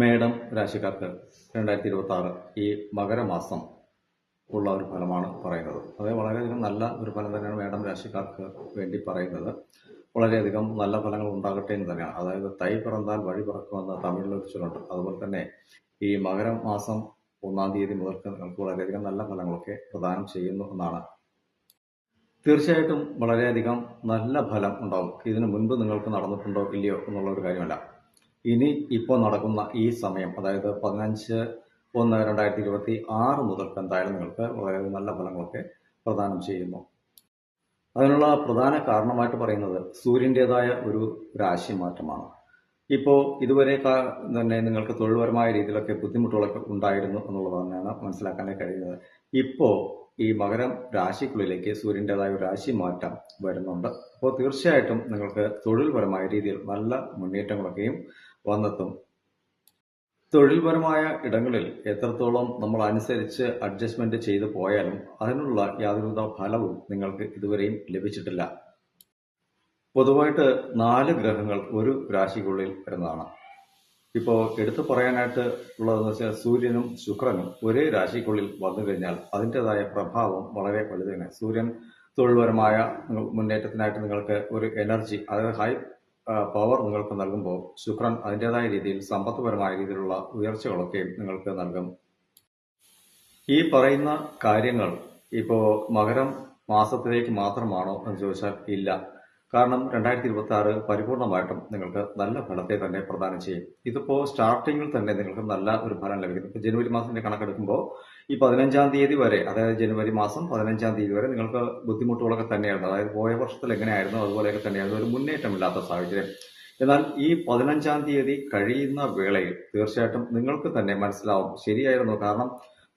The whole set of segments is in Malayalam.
മേടം രാശിക്കാർക്ക് രണ്ടായിരത്തി ഇരുപത്തി ആറ് ഈ മകരമാസം ഉള്ള ഒരു ഫലമാണ് പറയുന്നത്. അത് വളരെയധികം നല്ല ഒരു ഫലം തന്നെയാണ് മേടം രാശിക്കാർക്ക് വേണ്ടി പറയുന്നത്. വളരെയധികം നല്ല ഫലങ്ങൾ ഉണ്ടാകട്ടെ എന്ന് തന്നെയാണ്. അതായത് തൈ പിറന്നാൽ വഴി പിറക്കുമെന്ന് ഒരു ചൊല്ലുണ്ട്. അതുപോലെ തന്നെ ഈ മകരമാസം ഒന്നാം തീയതി മുതൽക്ക് നിങ്ങൾക്ക് വളരെയധികം നല്ല ഫലങ്ങളൊക്കെ പ്രദാനം ചെയ്യുന്നു എന്നാണ്. തീർച്ചയായിട്ടും വളരെയധികം നല്ല ഫലം ഉണ്ടാവും. ഇതിനു മുൻപ് നിങ്ങൾക്ക് നടന്നിട്ടുണ്ടോ ഇല്ലയോ എന്നുള്ള ഒരു കാര്യമല്ല. ഇനി ഇപ്പോൾ നടക്കുന്ന ഈ സമയം അതായത് പതിനഞ്ച് ഒന്ന് രണ്ടായിരത്തി ഇരുപത്തി ആറ് മുതൽക്ക് എന്തായാലും നിങ്ങൾക്ക് വളരെ നല്ല ഫലങ്ങളൊക്കെ പ്രദാനം ചെയ്യുന്നു. അതിനുള്ള പ്രധാന കാരണമായിട്ട് പറയുന്നത് സൂര്യന്റെതായ ഒരു രാശി മാറ്റമാണ്. ഇപ്പോൾ ഇതുവരെ തന്നെ നിങ്ങൾക്ക് തൊഴിൽപരമായ രീതിയിലൊക്കെ ബുദ്ധിമുട്ടുകളൊക്കെ ഉണ്ടായിരുന്നു എന്നുള്ളത് തന്നെയാണ് മനസ്സിലാക്കാനേ കഴിയുന്നത്. ഇപ്പോൾ ഈ മകരം രാശിക്കുള്ളിലേക്ക് സൂര്യന്റെതായ ഒരു രാശി മാറ്റം വരുന്നുണ്ട്. അപ്പോൾ തീർച്ചയായിട്ടും നിങ്ങൾക്ക് തൊഴിൽപരമായ രീതിയിൽ നല്ല മുന്നേറ്റങ്ങളൊക്കെയും വന്നെത്തും. തൊഴിൽപരമായ ഇടങ്ങളിൽ എത്രത്തോളം നമ്മൾ അനുസരിച്ച് അഡ്ജസ്റ്റ്മെന്റ് ചെയ്തു പോയാലും അതിനുള്ള യാതൊരുവിധ ഫലവും നിങ്ങൾക്ക് ഇതുവരെയും ലഭിച്ചിട്ടില്ല. പൊതുവായിട്ട് നാല് ഗ്രഹങ്ങൾ ഒരു രാശിക്കുള്ളിൽ വരുന്നതാണ്. ഇപ്പോൾ എടുത്തു പറയാനായിട്ട് ഉള്ളതെന്ന് വെച്ചാൽ സൂര്യനും ശുക്രനും ഒരേ രാശിക്കുള്ളിൽ വന്നു കഴിഞ്ഞാൽ അതിന്റെതായ പ്രഭാവം വളരെ വലുതാണ്. സൂര്യൻ തൊഴിൽപരമായ മുന്നേറ്റത്തിനായിട്ട് നിങ്ങൾക്ക് ഒരു എനർജി അതായത് ഹൈ പവർ നിങ്ങൾക്ക് നൽകുമ്പോൾ ശുക്രൻ അതിന്റെതായ രീതിയിൽ സമ്പത്തുപരമായ രീതിയിലുള്ള ഉയർച്ചകളൊക്കെ നിങ്ങൾക്ക് നൽകും. ഈ പറയുന്ന കാര്യങ്ങൾ ഇപ്പോ മകരം മാസത്തിലേക്ക് മാത്രമാണോ എന്ന് ചോദിച്ചാൽ ഇല്ല. കാരണം രണ്ടായിരത്തി ഇരുപത്തി ആറ് പരിപൂർണമായിട്ടും നിങ്ങൾക്ക് നല്ല ഫലത്തെ തന്നെ പ്രദാനം ചെയ്യും. ഇതിപ്പോൾ സ്റ്റാർട്ടിങ്ങിൽ തന്നെ നിങ്ങൾക്ക് നല്ല ഒരു ഫലം ലഭിക്കുന്നു ഇപ്പോൾ ജനുവരി മാസത്തിന്റെ കണക്കെടുക്കുമ്പോൾ ഈ പതിനഞ്ചാം തീയതി വരെ അതായത് ജനുവരി മാസം പതിനഞ്ചാം തീയതി വരെ നിങ്ങൾക്ക് ബുദ്ധിമുട്ടുകളൊക്കെ തന്നെയായിരുന്നു. അതായത് പോയ വർഷത്തിൽ എങ്ങനെയായിരുന്നു അതുപോലെയൊക്കെ തന്നെയായിരുന്നു. ഒരു മുന്നേറ്റമില്ലാത്ത സാഹചര്യം. എന്നാൽ ഈ പതിനഞ്ചാം തീയതി കഴിയുന്ന വേളയിൽ തീർച്ചയായിട്ടും നിങ്ങൾക്ക് തന്നെ മനസ്സിലാവും ശരിയായിരുന്നു. കാരണം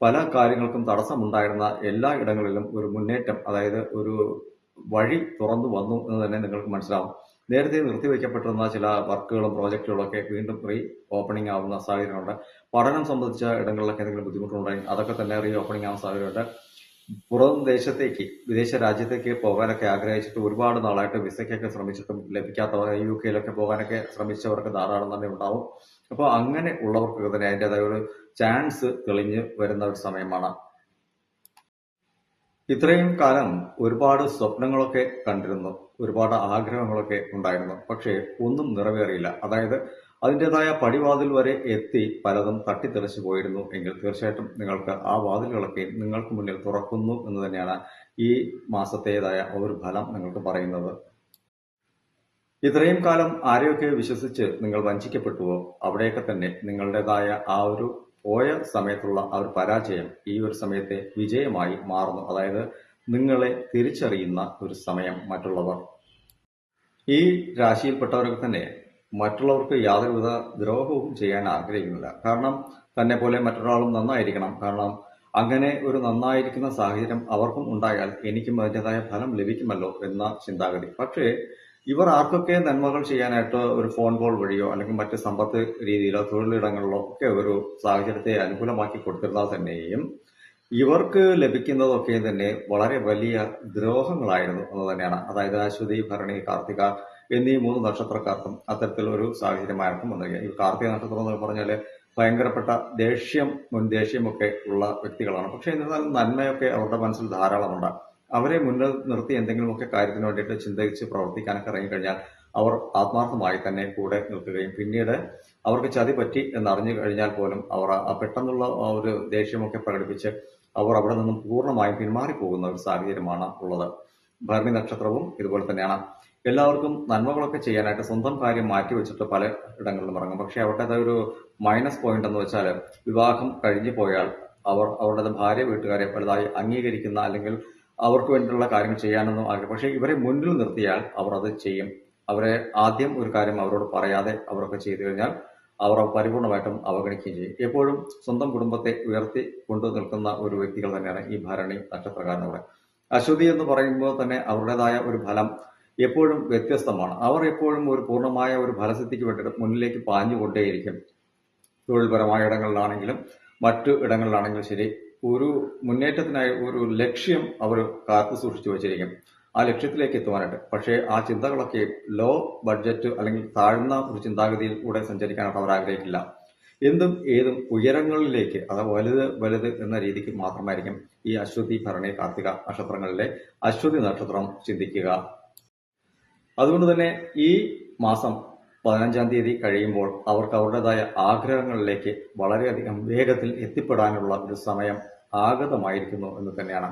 പല കാര്യങ്ങൾക്കും തടസ്സമുണ്ടായിരുന്ന എല്ലാ ഇടങ്ങളിലും ഒരു മുന്നേറ്റം അതായത് ഒരു വഴി തുറന്നു വന്നു എന്ന് തന്നെ നിങ്ങൾക്ക് മനസ്സിലാവും. നേരത്തെ നിർത്തിവെക്കപ്പെട്ടിരുന്ന ചില വർക്കുകളും പ്രോജക്റ്റുകളും ഒക്കെ വീണ്ടും റീ ഓപ്പണിംഗ് ആവുന്ന സാഹചര്യമുണ്ട് പഠനം സംബന്ധിച്ച ഇടങ്ങളിലൊക്കെ എന്തെങ്കിലും ബുദ്ധിമുട്ടുണ്ടായി അതൊക്കെ തന്നെ റീ ഓപ്പണിംഗ് ആവുന്ന സാഹചര്യമുണ്ട്. പുറം ദേശത്തേക്ക് വിദേശ രാജ്യത്തേക്ക് പോകാനൊക്കെ ആഗ്രഹിച്ചിട്ട് ഒരുപാട് നാളായിട്ട് വിസയ്ക്കൊക്കെ ശ്രമിച്ചിട്ടും ലഭിക്കാത്തവർ യു കെയിലൊക്കെ പോകാനൊക്കെ ശ്രമിച്ചവർക്ക് ധാരാളം തന്നെ ഉണ്ടാവും. അപ്പോൾ അങ്ങനെ ഉള്ളവർക്ക് തന്നെ അതിന്റെതായ ഒരു ചാൻസ് തെളിഞ്ഞ് വരുന്ന ഒരു സമയമാണ്. ഇത്രയും കാലം ഒരുപാട് സ്വപ്നങ്ങളൊക്കെ കണ്ടിരുന്നു. ഒരുപാട് ആഗ്രഹങ്ങളൊക്കെ ഉണ്ടായിരുന്നു. പക്ഷേ ഒന്നും നിറവേറിയില്ല. അതായത് അതിന്റെതായ പടിവാതിൽ വരെ എത്തി പലതും തട്ടിത്തെറിച്ചു പോയിരുന്നു എങ്കിൽ തീർച്ചയായിട്ടും നിങ്ങൾക്ക് ആ വാതിലുകളൊക്കെ നിങ്ങൾക്ക് മുന്നിൽ തുറക്കുന്നു എന്ന് തന്നെയാണ് ഈ മാസത്തേതായ ഒരു ഫലം നിങ്ങൾക്ക് പറയുന്നത്. ഇത്രയും കാലം ആരെയൊക്കെ വിശ്വസിച്ച് നിങ്ങൾ വഞ്ചിക്കപ്പെട്ടുവോ? അവിടെയൊക്കെ തന്നെ നിങ്ങളുടേതായ ആ ഒരു പോയ സമയത്തുള്ള ആ ഒരു പരാജയം ഈ ഒരു സമയത്തെ വിജയമായി മാറുന്നു. അതായത് നിങ്ങളെ തിരിച്ചറിയുന്ന ഒരു സമയം മറ്റുള്ളവർ. ഈ രാശിയിൽപ്പെട്ടവരൊക്കെ തന്നെ മറ്റുള്ളവർക്ക് യാതൊരുവിധ ദ്രോഹവും ചെയ്യാൻ ആഗ്രഹിക്കുന്നില്ല. കാരണം തന്നെ പോലെ മറ്റൊരാളും നന്നായിരിക്കണം. കാരണം അങ്ങനെ ഒരു നന്നായിരിക്കുന്ന സാഹചര്യം അവർക്കും ഉണ്ടായാൽ എനിക്കും അതിന്റെതായ ഫലം ലഭിക്കുമല്ലോ എന്ന ചിന്താഗതി. പക്ഷേ ഇവർ ആർക്കൊക്കെ നന്മകൾ ചെയ്യാനായിട്ട് ഒരു ഫോൺ കോൾ വഴിയോ അല്ലെങ്കിൽ മറ്റ് സമ്പത്ത് രീതിയിലോ തൊഴിലിടങ്ങളിലോ ഒക്കെ ഒരു സാഹചര്യത്തെ അനുകൂലമാക്കി കൊടുത്തിരുന്നാൽ തന്നെയും ഇവർക്ക് ലഭിക്കുന്നതൊക്കെ തന്നെ വളരെ വലിയ ദ്രോഹങ്ങളായിരുന്നു എന്ന് തന്നെയാണ്. അതായത് അശ്വതി ഭരണി കാർത്തിക എന്നീ മൂന്ന് നക്ഷത്രക്കാർക്കും അത്തരത്തിലൊരു ഒരു സാഹചര്യമായിരിക്കും വന്നിരിക്കുക ഈ കാർത്തിക നക്ഷത്രം എന്ന് പറഞ്ഞാൽ ഭയങ്കരപ്പെട്ട ദേഷ്യം മുൻ ദേഷ്യമൊക്കെ ഉള്ള വ്യക്തികളാണ്. പക്ഷെ എന്നിരുന്നാലും നന്മയൊക്കെ അവരുടെ മനസ്സിൽ ധാരാളമുണ്ട്. അവരെ മുന്നിൽ നിർത്തി എന്തെങ്കിലുമൊക്കെ കാര്യത്തിന് വേണ്ടിയിട്ട് ചിന്തിച്ച് പ്രവർത്തിക്കാനൊക്കെ ഇറങ്ങിക്കഴിഞ്ഞാൽ അവർ ആത്മാർത്ഥമായി തന്നെ കൂടെ നിൽക്കുകയും പിന്നീട് അവർക്ക് ചതി പറ്റി എന്നറിഞ്ഞു കഴിഞ്ഞാൽ പോലും അവർ പെട്ടെന്നുള്ള ഒരു ദേഷ്യമൊക്കെ പ്രകടിപ്പിച്ച് അവർ അവിടെ നിന്നും പൂർണമായും പിന്മാറിപ്പോകുന്ന ഒരു സാഹചര്യമാണ് ഉള്ളത്. ഭരണി നക്ഷത്രവും ഇതുപോലെ തന്നെയാണ്. എല്ലാവർക്കും നന്മകളൊക്കെ ചെയ്യാനായിട്ട് സ്വന്തം കാര്യം മാറ്റിവെച്ചിട്ട് പല ഇടങ്ങളിലും ഇറങ്ങും. പക്ഷെ അവരുടേതായ ഒരു മൈനസ് പോയിന്റ് എന്ന് വെച്ചാൽ വിവാഹം കഴിഞ്ഞു പോയാൽ അവർ അവരുടെ ഭാര്യ വീട്ടുകാരെ പലതായി അംഗീകരിക്കുന്ന അല്ലെങ്കിൽ അവർക്ക് വേണ്ടിയിട്ടുള്ള കാര്യങ്ങൾ ചെയ്യാനൊന്നും ആഗ്രഹം. പക്ഷേ ഇവരെ മുന്നിൽ നിർത്തിയാൽ അവർ അത് ചെയ്യും. അവരെ ആദ്യം ഒരു കാര്യം അവരോട് പറയാതെ അവരൊക്കെ ചെയ്തു കഴിഞ്ഞാൽ അവർ പരിപൂർണമായിട്ടും അവഗണിക്കുകയും ചെയ്യും. എപ്പോഴും സ്വന്തം കുടുംബത്തെ ഉയർത്തി കൊണ്ടു നിൽക്കുന്ന ഒരു വ്യക്തികൾ തന്നെയാണ് ഈ ഭരണി നക്ഷത്രക്കാരനവിടെ അശ്വതി എന്ന് പറയുമ്പോൾ തന്നെ അവരുടേതായ ഒരു ഫലം എപ്പോഴും വ്യത്യസ്തമാണ്. അവർ എപ്പോഴും ഒരു പൂർണമായ ഒരു ഫലസിദ്ധിക്ക് വേണ്ടിയിട്ട് മുന്നിലേക്ക് പാഞ്ഞുകൊണ്ടേയിരിക്കും. തൊഴിൽപരമായ ഇടങ്ങളിലാണെങ്കിലും മറ്റു ഇടങ്ങളിലാണെങ്കിലും ശരി ഒരു മുന്നേറ്റത്തിനായി ഒരു ലക്ഷ്യം അവർ കാത്തു സൂക്ഷിച്ചു വെച്ചിരിക്കും. ആ ലക്ഷ്യത്തിലേക്ക് എത്തുവാനായിട്ട്. പക്ഷേ ആ ചിന്തകളൊക്കെ ലോ ബഡ്ജറ്റ് അല്ലെങ്കിൽ താഴ്ന്ന ഒരു ചിന്താഗതിയിലൂടെ സഞ്ചരിക്കാനായിട്ട് അവർ ആഗ്രഹിക്കില്ല. എന്തും ഏതും ഉയരങ്ങളിലേക്ക് അത് വലുത് വലുത് എന്ന രീതിക്ക് മാത്രമായിരിക്കും ഈ അശ്വതി ഭരണി കാർത്തിക നക്ഷത്രങ്ങളിലെ അശ്വതി നക്ഷത്രം ചിന്തിക്കുക. അതുകൊണ്ട് തന്നെ ഈ മാസം പതിനഞ്ചാം തീയതി കഴിയുമ്പോൾ അവർക്ക് അവരുടേതായ ആഗ്രഹങ്ങളിലേക്ക് വളരെയധികം വേഗത്തിൽ എത്തിപ്പെടാനുള്ള ഒരു സമയം ആഗതമായിരിക്കുന്നു എന്ന് തന്നെയാണ്.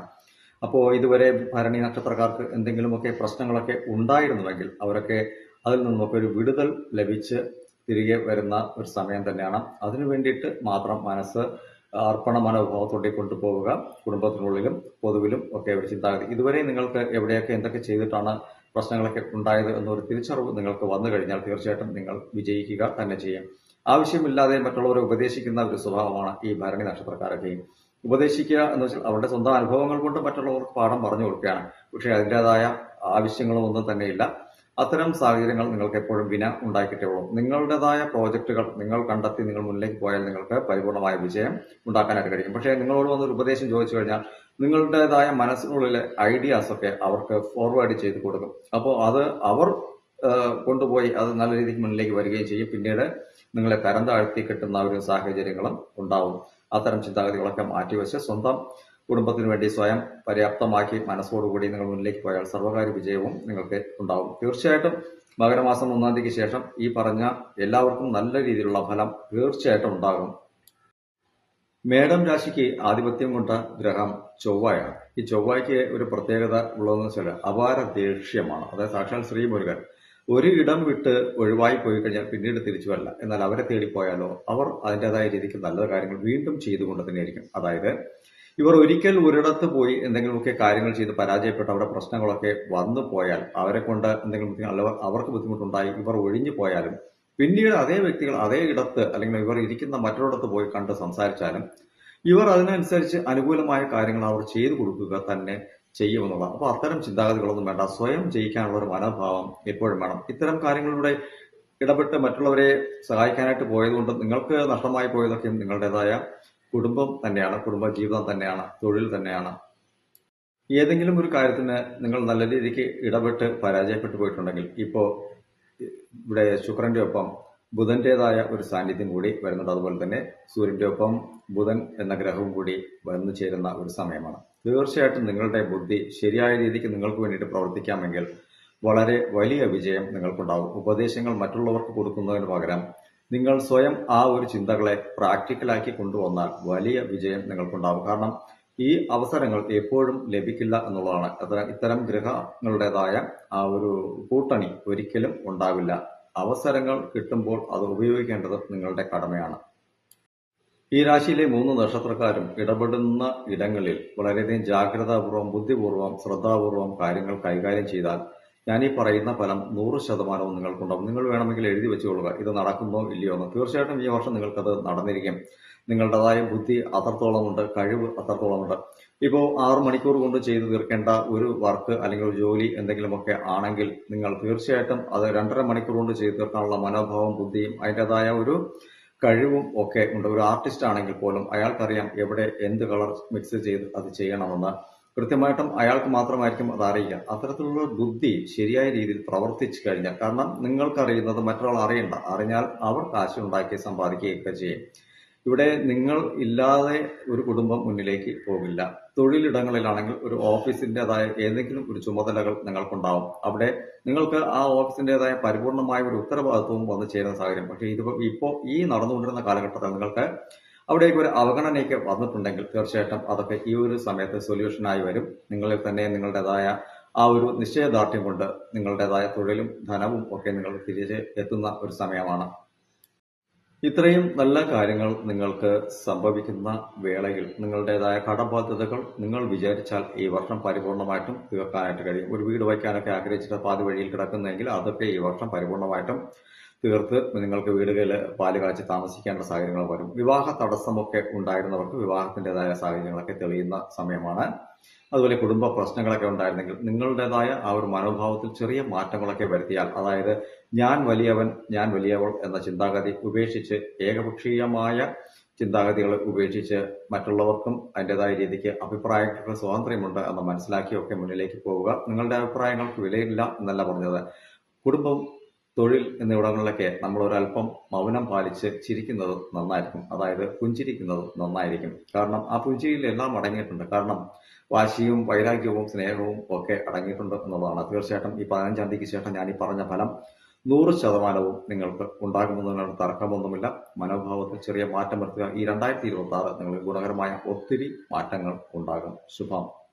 അപ്പോൾ ഇതുവരെ ഭരണി നക്ഷത്രക്കാർക്ക് എന്തെങ്കിലുമൊക്കെ പ്രശ്നങ്ങളൊക്കെ ഉണ്ടായിരുന്നുവെങ്കിൽ അവരൊക്കെ അതിൽ നിന്നൊക്കെ ഒരു വിടുതൽ ലഭിച്ച് തിരികെ വരുന്ന ഒരു സമയം തന്നെയാണ്. അതിനു വേണ്ടിയിട്ട് മാത്രം മനസ്സ് അർപ്പണ മനോഭാവത്തോടെ കൊണ്ടുപോവുക. കുടുംബത്തിനുള്ളിലും പൊതുവിലും ഒക്കെ ഒരു ചിന്താഗതി. ഇതുവരെ നിങ്ങൾക്ക് എവിടെയൊക്കെ എന്തൊക്കെ ചെയ്തിട്ടാണ് പ്രശ്നങ്ങളൊക്കെ ഉണ്ടായത് എന്നൊരു തിരിച്ചറിവ് നിങ്ങൾക്ക് വന്നു കഴിഞ്ഞാൽ തീർച്ചയായിട്ടും നിങ്ങൾ വിജയിക്കുക തന്നെ ചെയ്യും. ആവശ്യമില്ലാതെ മറ്റുള്ളവരെ ഉപദേശിക്കുന്ന ഒരു സ്വഭാവമാണ് ഈ ഭരണി നക്ഷത്രക്കാരൊക്കെയും ഉപദേശിക്കുക എന്ന് വെച്ചാൽ അവരുടെ സ്വന്തം അനുഭവങ്ങൾ കൊണ്ട് മറ്റുള്ളവർക്ക് പാഠം പറഞ്ഞു കൊടുക്കുകയാണ്. പക്ഷേ അതിന്റെതായ ആവശ്യങ്ങളും ഒന്നും തന്നെയില്ല. അത്തരം സാഹചര്യങ്ങൾ നിങ്ങൾക്ക് എപ്പോഴും വിന ഉണ്ടാക്കിയിട്ടേ ഉള്ളൂ. നിങ്ങളുടേതായ പ്രോജക്റ്റുകൾ നിങ്ങൾ കണ്ടെത്തി നിങ്ങൾ മുന്നിലേക്ക് പോയാൽ നിങ്ങൾക്ക് പരിപൂർണമായ വിജയം ഉണ്ടാക്കാനായിട്ട് കഴിയും. പക്ഷേ നിങ്ങളോട് വന്നൊരു ഉപദേശം ചോദിച്ചു കഴിഞ്ഞാൽ നിങ്ങളുടേതായ മനസ്സിനുള്ളിലെ ഐഡിയാസ് ഒക്കെ അവർക്ക് ഫോർവേഡ് ചെയ്ത് കൊടുക്കും. അപ്പോൾ അത് അവർ കൊണ്ടുപോയി അത് നല്ല രീതിക്ക് മുന്നിലേക്ക് വരികയും ചെയ്യും. പിന്നീട് നിങ്ങളെ തരം താഴ്ത്തി കിട്ടുന്ന ഒരു സാഹചര്യങ്ങളും ഉണ്ടാവും. അത്തരം ചിന്താഗതികളൊക്കെ മാറ്റിവെച്ച് സ്വന്തം കുടുംബത്തിന് വേണ്ടി സ്വയം പര്യാപ്തമാക്കി മനസ്സോടുകൂടി നിങ്ങൾ മുന്നിലേക്ക് പോയാൽ സർവകാര്യ വിജയവും നിങ്ങൾക്ക് ഉണ്ടാവും തീർച്ചയായിട്ടും മകരമാസം ഒന്നാം തീയതിക്ക് ശേഷം ഈ പറഞ്ഞ എല്ലാവർക്കും നല്ല രീതിയിലുള്ള ഫലം തീർച്ചയായിട്ടും ഉണ്ടാകും. മേടം രാശിക്ക് ആധിപത്യം കൊണ്ട ഗ്രഹം ചൊവ്വയാണ്. ഈ ചൊവ്വയ്ക്ക് ഒരു പ്രത്യേകത ഉള്ളതെന്ന് വെച്ചാൽ അപാര ദേഷ്യമാണ്. അതായത് സാക്ഷാൽ ശ്രീ മുരുകൻ ഒരു ഇടം വിട്ട് ഒഴിവായി പോയി കഴിഞ്ഞാൽ പിന്നീട് തിരിച്ചു വരില്ല. എന്നാൽ അവരെ തേടിപ്പോയാലോ അവർ അതിന്റെതായ രീതിക്ക് നല്ല കാര്യങ്ങൾ വീണ്ടും ചെയ്തുകൊണ്ട് തന്നെയായിരിക്കും. അതായത് ഇവർ ഒരിക്കൽ ഒരിടത്ത് പോയി എന്തെങ്കിലുമൊക്കെ കാര്യങ്ങൾ ചെയ്ത് പരാജയപ്പെട്ട് അവിടെ പ്രശ്നങ്ങളൊക്കെ വന്നു പോയാൽ അവരെ കൊണ്ട് എന്തെങ്കിലും ബുദ്ധിമുട്ട് അവർക്ക് ബുദ്ധിമുട്ടുണ്ടായി ഇവർ ഒഴിഞ്ഞു പോയാലും പിന്നീട് അതേ വ്യക്തികൾ അതേ ഇടത്ത് അല്ലെങ്കിൽ ഇവർ ഇരിക്കുന്ന മറ്റൊരിടത്ത് പോയി കണ്ട് സംസാരിച്ചാലും ഇവർ അതിനനുസരിച്ച് അനുകൂലമായ കാര്യങ്ങൾ അവർ ചെയ്തു കൊടുക്കുക തന്നെ ചെയ്യുമെന്നുള്ള അപ്പോൾ അത്തരം ചിന്താഗതികളൊന്നും വേണ്ട. സ്വയം ജയിക്കാനുള്ള ഒരു മനോഭാവം എപ്പോഴും വേണം. ഇത്തരം കാര്യങ്ങളിലൂടെ ഇടപെട്ട് മറ്റുള്ളവരെ സഹായിക്കാനായിട്ട് പോയതുകൊണ്ട് നിങ്ങൾക്ക് നഷ്ടമായി പോയതൊക്കെയും നിങ്ങളുടേതായ കുടുംബം തന്നെയാണ് കുടുംബ ജീവിതം തന്നെയാണ് തൊഴിൽ തന്നെയാണ്. ഏതെങ്കിലും ഒരു കാര്യത്തിന് നിങ്ങൾ നല്ല രീതിക്ക് ഇടപെട്ട് പരാജയപ്പെട്ടു പോയിട്ടുണ്ടെങ്കിൽ ഇപ്പോൾ ഇവിടെ ശുക്രന്റെ ഒപ്പം ബുധന്റേതായ ഒരു സാന്നിധ്യം കൂടി വരുന്നുണ്ട്. അതുപോലെ തന്നെ സൂര്യന്റെ ഒപ്പം ബുധൻ എന്ന ഗ്രഹവും കൂടി വന്നു ചേരുന്ന ഒരു സമയമാണ്. തീർച്ചയായിട്ടും നിങ്ങളുടെ ബുദ്ധി ശരിയായ രീതിക്ക് നിങ്ങൾക്ക് വേണ്ടിയിട്ട് പ്രവർത്തിക്കാമെങ്കിൽ വളരെ വലിയ വിജയം നിങ്ങൾക്കുണ്ടാവും. ഉപദേശങ്ങൾ മറ്റുള്ളവർക്ക് കൊടുക്കുന്നതിന് പകരം നിങ്ങൾ സ്വയം ആ ഒരു ചിന്തകളെ പ്രാക്ടിക്കലാക്കി കൊണ്ടുവന്നാൽ വലിയ വിജയം നിങ്ങൾക്കുണ്ടാവും. കാരണം ഈ അവസരങ്ങൾ എപ്പോഴും ലഭിക്കില്ല എന്നുള്ളതാണ്. അത്തരം ഇത്തരം ഗ്രഹങ്ങളുടേതായ ആ ഒരു കൂട്ടണി ഒരിക്കലും ഉണ്ടാവില്ല. അവസരങ്ങൾ കിട്ടുമ്പോൾ അത് ഉപയോഗിക്കേണ്ടത് നിങ്ങളുടെ കടമയാണ്. ഈ രാശിയിലെ മൂന്ന് നക്ഷത്രക്കാരും ഇടപെടുന്ന ഇടങ്ങളിൽ വളരെയധികം ജാഗ്രതാപൂർവം ബുദ്ധിപൂർവം ശ്രദ്ധാപൂർവം കാര്യങ്ങൾ കൈകാര്യം ചെയ്താൽ ഈ പറയുന്ന ഫലം നൂറ് ശതമാനവും നിങ്ങൾക്കുണ്ടാവും നിങ്ങൾ വേണമെങ്കിൽ എഴുതി വെച്ചുകൊള്ളുക. ഇത് നടക്കുന്നോ ഇല്ലയോ എന്ന് തീർച്ചയായിട്ടും ഈ വർഷം നിങ്ങൾക്കത് നടന്നിരിക്കും. നിങ്ങളുടേതായ ബുദ്ധി അത്രത്തോളമുണ്ട് കഴിവ് അത്രത്തോളമുണ്ട്. ഇപ്പോൾ ആറ് മണിക്കൂർ കൊണ്ട് ചെയ്തു തീർക്കേണ്ട ഒരു വർക്ക് അല്ലെങ്കിൽ ഒരു ജോലി എന്തെങ്കിലുമൊക്കെ ആണെങ്കിൽ നിങ്ങൾ തീർച്ചയായിട്ടും അത് രണ്ടര മണിക്കൂർ കൊണ്ട് ചെയ്തു തീർക്കാനുള്ള മനോഭാവം ബുദ്ധിയും അതിന്റെതായ ഒരു കഴിവും ഒക്കെ ഉണ്ട്. ഒരു ആർട്ടിസ്റ്റ് ആണെങ്കിൽ പോലും അയാൾക്കറിയാം എവിടെ എന്ത് കളർ മിക്സ് ചെയ്ത് അത് ചെയ്യണമെന്ന്. കൃത്യമായിട്ടും അയാൾക്ക് മാത്രമായിരിക്കും അത് അറിയുക അത്തരത്തിലുള്ള ബുദ്ധി ശരിയായ രീതിയിൽ പ്രവർത്തിച്ചു കഴിഞ്ഞാൽ കാരണം നിങ്ങൾക്കറിയുന്നത് മറ്റൊരാൾ അറിയണ്ട. അറിഞ്ഞാൽ അവർ കാശ് ഉണ്ടാക്കി സമ്പാദിക്കുകയൊക്കെ ചെയ്യും. ഇവിടെ നിങ്ങൾ ഇല്ലാതെ ഒരു കുടുംബം മുന്നിലേക്ക് പോകില്ല. തൊഴിലിടങ്ങളിലാണെങ്കിൽ ഒരു ഓഫീസിന്റെതായ ഏതെങ്കിലും ഒരു ചുമതലകൾ നിങ്ങൾക്കുണ്ടാവും. അവിടെ നിങ്ങൾക്ക് ആ ഓഫീസിന്റെതായ പരിപൂർണമായ ഒരു ഉത്തരവാദിത്വവും വന്നു ചേരുന്ന സാഹചര്യം. പക്ഷേ ഇത് ഇപ്പോൾ ഈ നടന്നുകൊണ്ടിരുന്ന കാലഘട്ടത്തിൽ നിങ്ങൾക്ക് അവിടേക്ക് ഒരു അവഗണനയൊക്കെ വന്നിട്ടുണ്ടെങ്കിൽ തീർച്ചയായിട്ടും അതൊക്കെ ഈ ഒരു സമയത്ത് സൊല്യൂഷനായി വരും. നിങ്ങളിൽ തന്നെ നിങ്ങളുടേതായ ആ ഒരു നിശ്ചയദാർഢ്യം കൊണ്ട് നിങ്ങളുടേതായ തൊഴിലും ധനവും ഒക്കെ നിങ്ങൾ തിരിച്ച് എത്തുന്ന ഒരു സമയമാണ്. ഇത്രയും നല്ല കാര്യങ്ങൾ നിങ്ങൾക്ക് സംഭവിക്കുന്ന വേളയിൽ നിങ്ങളുടേതായ കടബാധ്യതകൾ നിങ്ങൾ വിചാരിച്ചാൽ ഈ വർഷം പരിപൂർണമായിട്ടും തീർക്കാനായിട്ട് കഴിയും. ഒരു വീട് വയ്ക്കാനൊക്കെ ആഗ്രഹിച്ചിട്ട് പാതി വഴിയിൽ കിടക്കുന്നെങ്കിൽ അതൊക്കെ ഈ വർഷം പരിപൂർണമായിട്ടും തീർത്ത് നിങ്ങൾക്ക് വീടുകളിൽ പാൽ കാച്ചി താമസിക്കേണ്ട സാഹചര്യങ്ങൾ വരും. വിവാഹ തടസ്സമൊക്കെ ഉണ്ടായിരുന്നവർക്ക് വിവാഹത്തിന്റെതായ സാഹചര്യങ്ങളൊക്കെ തെളിയുന്ന സമയമാണ്. അതുപോലെ കുടുംബ പ്രശ്നങ്ങളൊക്കെ ഉണ്ടായിരുന്നെങ്കിൽ നിങ്ങളുടേതായ ആ ഒരു മനോഭാവത്തിൽ ചെറിയ മാറ്റങ്ങളൊക്കെ വരുത്തിയാൽ അതായത് ഞാൻ വലിയവൻ ഞാൻ വലിയവൾ എന്ന ചിന്താഗതി ഉപേക്ഷിച്ച് ഏകപക്ഷീയമായ ചിന്താഗതികൾ ഉപേക്ഷിച്ച് മറ്റുള്ളവർക്കും അതിന്റെതായ രീതിക്ക് അഭിപ്രായങ്ങൾക്ക് സ്വാതന്ത്ര്യമുണ്ട് എന്ന് മനസ്സിലാക്കിയൊക്കെ മുന്നിലേക്ക് പോവുക. നിങ്ങളുടെ അഭിപ്രായങ്ങൾക്ക് വിലയില്ല എന്നല്ല പറഞ്ഞത്. കുടുംബം തൊഴിൽ എന്നിവിടങ്ങളിലൊക്കെ നമ്മൾ ഒരല്പം മൗനം പാലിച്ച് ചിരിക്കുന്നത് നന്നായിരിക്കും. അതായത് പുഞ്ചിരിക്കുന്നത് നന്നായിരിക്കും. കാരണം ആ പുഞ്ചിരിയിൽ എല്ലാം അടങ്ങിയിട്ടുണ്ട്. കാരണം വാശിയും വൈരാഗ്യവും സ്നേഹവും ഒക്കെ അടങ്ങിയിട്ടുണ്ട് എന്നുള്ളതാണ്. തീർച്ചയായിട്ടും ഈ പതിനഞ്ചാം തീയതിക്ക് ശേഷം ഞാൻ ഈ പറഞ്ഞ ഫലം നൂറ് ശതമാനവും നിങ്ങൾക്ക് ഉണ്ടാകുമെന്നതിനുള്ള തർക്കമൊന്നുമില്ല. മനോഭാവത്തിൽ ചെറിയ മാറ്റം വരുത്തുക. ഈ രണ്ടായിരത്തി ഇരുപത്തി ആറ് നിങ്ങൾക്ക് ഗുണകരമായ ഒത്തിരി മാറ്റങ്ങൾ ഉണ്ടാകും. ശുഭം.